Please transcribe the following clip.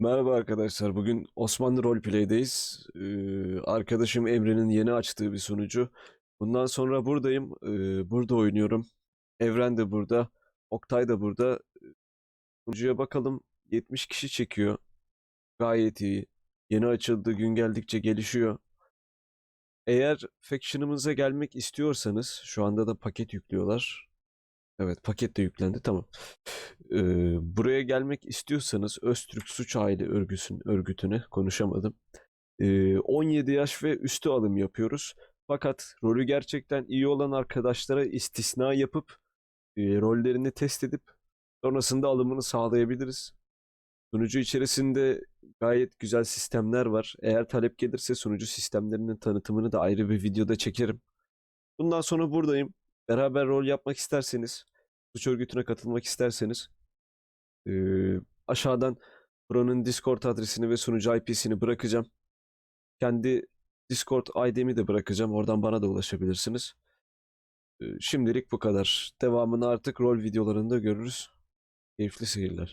Merhaba arkadaşlar. Bugün Osmanlı Roleplay'deyiz. Ee, arkadaşım Emre'nin yeni açtığı bir sunucu. Bundan sonra buradayım. Ee, burada oynuyorum. Evren de burada. Oktay da burada. Sunucuya bakalım. 70 kişi çekiyor. Gayet iyi. Yeni açıldı. Gün geldikçe gelişiyor. Eğer Faction'ımıza gelmek istiyorsanız şu anda da paket yüklüyorlar. Evet paket de yüklendi tamam. Ee, buraya gelmek istiyorsanız Öztürk Suç Aile Örgüsün örgütüne konuşamadım. Ee, 17 yaş ve üstü alım yapıyoruz. Fakat rolü gerçekten iyi olan arkadaşlara istisna yapıp e, rollerini test edip sonrasında alımını sağlayabiliriz. Sunucu içerisinde gayet güzel sistemler var. Eğer talep gelirse sunucu sistemlerinin tanıtımını da ayrı bir videoda çekerim. Bundan sonra buradayım. Beraber rol yapmak isterseniz, suç örgütüne katılmak isterseniz ee, aşağıdan Pro'nun Discord adresini ve sunucu IP'sini bırakacağım. Kendi Discord ID'mi de bırakacağım. Oradan bana da ulaşabilirsiniz. Ee, şimdilik bu kadar. Devamını artık rol videolarında görürüz. Keyifli seyirler.